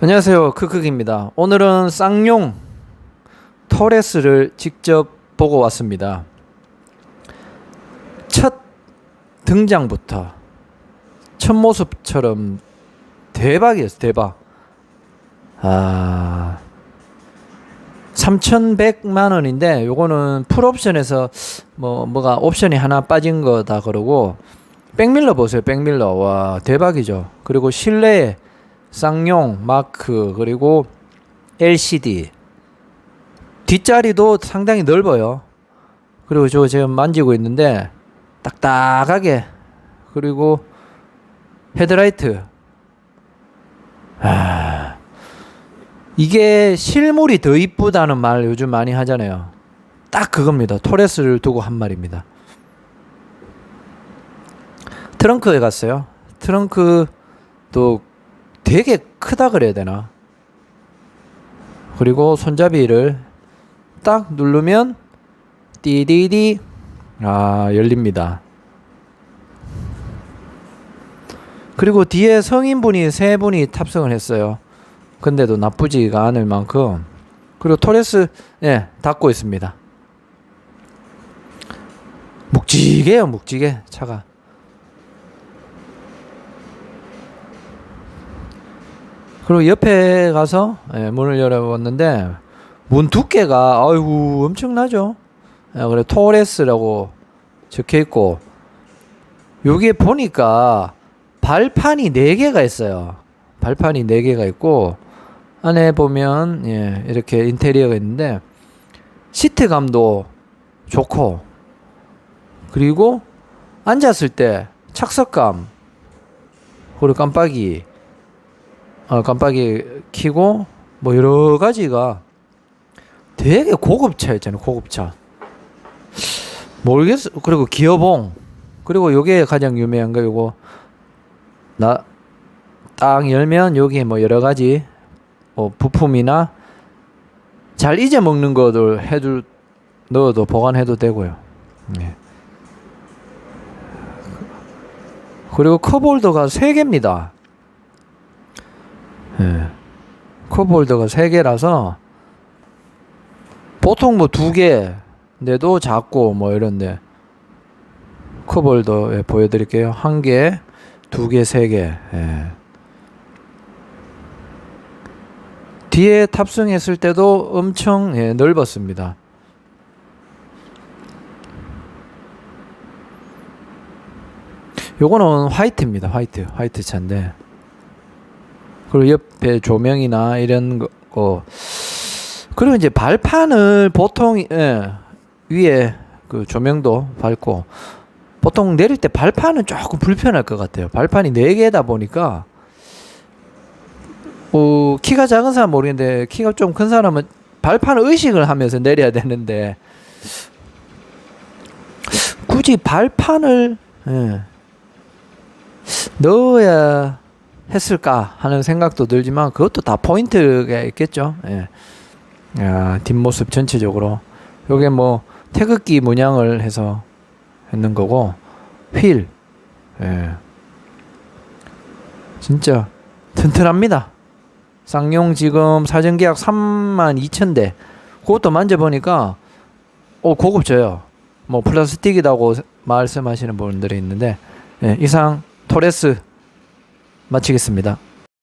안녕하세요. 크크입니다. 오늘은 쌍용 터레스를 직접 보고 왔습니다. 첫 등장부터 첫 모습처럼 대박이었어요. 대박. 아 3,100만 원인데 요거는 풀옵션에서 뭐 뭐가 옵션이 하나 빠진 거다 그러고 백밀러 보세요. 백밀러. 와, 대박이죠. 그리고 실내에 쌍용 마크 그리고 LCD 뒷자리도 상당히 넓어요. 그리고 저 지금 만지고 있는데 딱딱하게 그리고 헤드라이트 아 이게 실물이 더 이쁘다는 말 요즘 많이 하잖아요. 딱 그겁니다. 토레스를 두고 한 말입니다. 트렁크에 갔어요. 트렁크도 되게 크다 그래야 되나? 그리고 손잡이를 딱 누르면 띠디디 아 열립니다. 그리고 뒤에 성인분이 세 분이 탑승을 했어요. 근데도 나쁘지가 않을 만큼 그리고 토레스 예 닫고 있습니다. 묵직해요 묵직해 차가. 그리고 옆에 가서 예, 문을 열어봤는데 문 두께가 아이고 엄청나죠. 예, 그래 토레스라고 적혀 있고 여기에 보니까 발판이 네 개가 있어요. 발판이 네 개가 있고 안에 보면 예, 이렇게 인테리어가 있는데 시트감도 좋고 그리고 앉았을 때 착석감 그리고 깜빡이 어, 깜빡이 키고 뭐 여러 가지가 되게 고급차였잖아요 고급차. 모르겠어. 그리고 기어봉. 그리고 요게 가장 유명한 거 요거. 나 딱 열면 여기 뭐 여러 가지 뭐 부품이나 잘 잊어먹는 것들 해줄 넣어도 보관해도 되고요. 네. 그리고 컵홀더가 3개입니다 예. 컵홀더가 세 개라서 보통 뭐두 개인데도 작고 뭐 이런데 컵홀더 예, 보여드릴게요. 한 개, 두 개, 세 개. 예. 뒤에 탑승했을 때도 엄청 예, 넓었습니다. 요거는 화이트입니다. 화이트, 화이트 차인데. 그리고 옆에 조명이나 이런 거, 거. 그리고 이제 발판을 보통 예, 위에 그 조명도 밝고 보통 내릴 때 발판은 조금 불편할 것 같아요. 발판이 네 개다 보니까 어, 키가 작은 사람 모르겠는데 키가 좀 큰 사람은 발판 의식을 하면서 내려야 되는데 굳이 발판을 예, 넣어야 했을까 하는 생각도 들지만 그것도 다 포인트가 있겠죠. 예. 야, 뒷모습 전체적으로 요게 뭐 태극기 문양을 해서 했는 거고 휠 예. 진짜 튼튼합니다. 쌍용 지금 사전 계약 3만 2천 대 그것도 만져보니까 오 고급져요. 뭐 플라스틱이라고 말씀하시는 분들이 있는데 예, 이상 토레스 마치겠습니다.